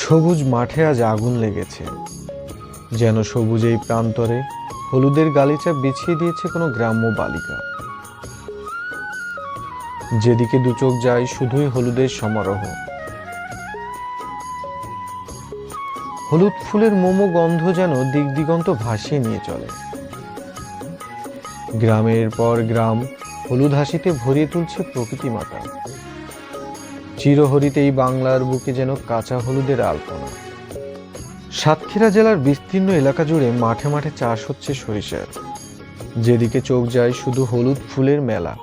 সবুজ মাঠে আজ আগুন লেগেছে। যেন সবুজ এই প্রান্তরে হলুদের গালিচা বিছিয়ে দিয়েছে কোনো গ্রাম্য বালিকা। যেদিকে দু চোখ যায়, শুধুই হলুদের সমারোহ। হলুদ ফুলের মোমো গন্ধ যেন দিক দিগন্ত ভাসিয়ে নিয়ে চলে। গ্রামের পর গ্রাম হলুদ হাসিতে ভরিয়ে তুলছে প্রকৃতি মাতা চিরহরিত এই বাংলার বুকে যেন কাঁচা হলুদের আলপনা। সাতক্ষীরা জেলার বিস্তীর্ণ এলাকা জুড়ে মাঠে মাঠে চাষ হচ্ছে সরিষার। যেদিকে চোখ যায় শুধু হলুদ ফুলের মেলা।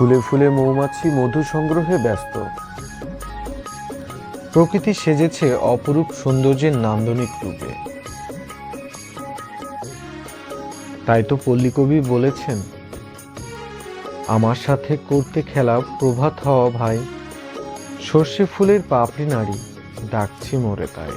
ফুলে ফুলে মৌমাছি মধু সংগ্রহে ব্যস্ত। প্রকৃতি সেজেছে অপরূপ সৌন্দর্যের নান্দনিক রূপে। তাই তো পল্লী কবি বলেছেন, আমার সাথে করতে খেলা প্রভাত হওয়া ভাই, সর্ষে ফুলের পাপড়ি নাড়ি ডাকছি মোরে তাই।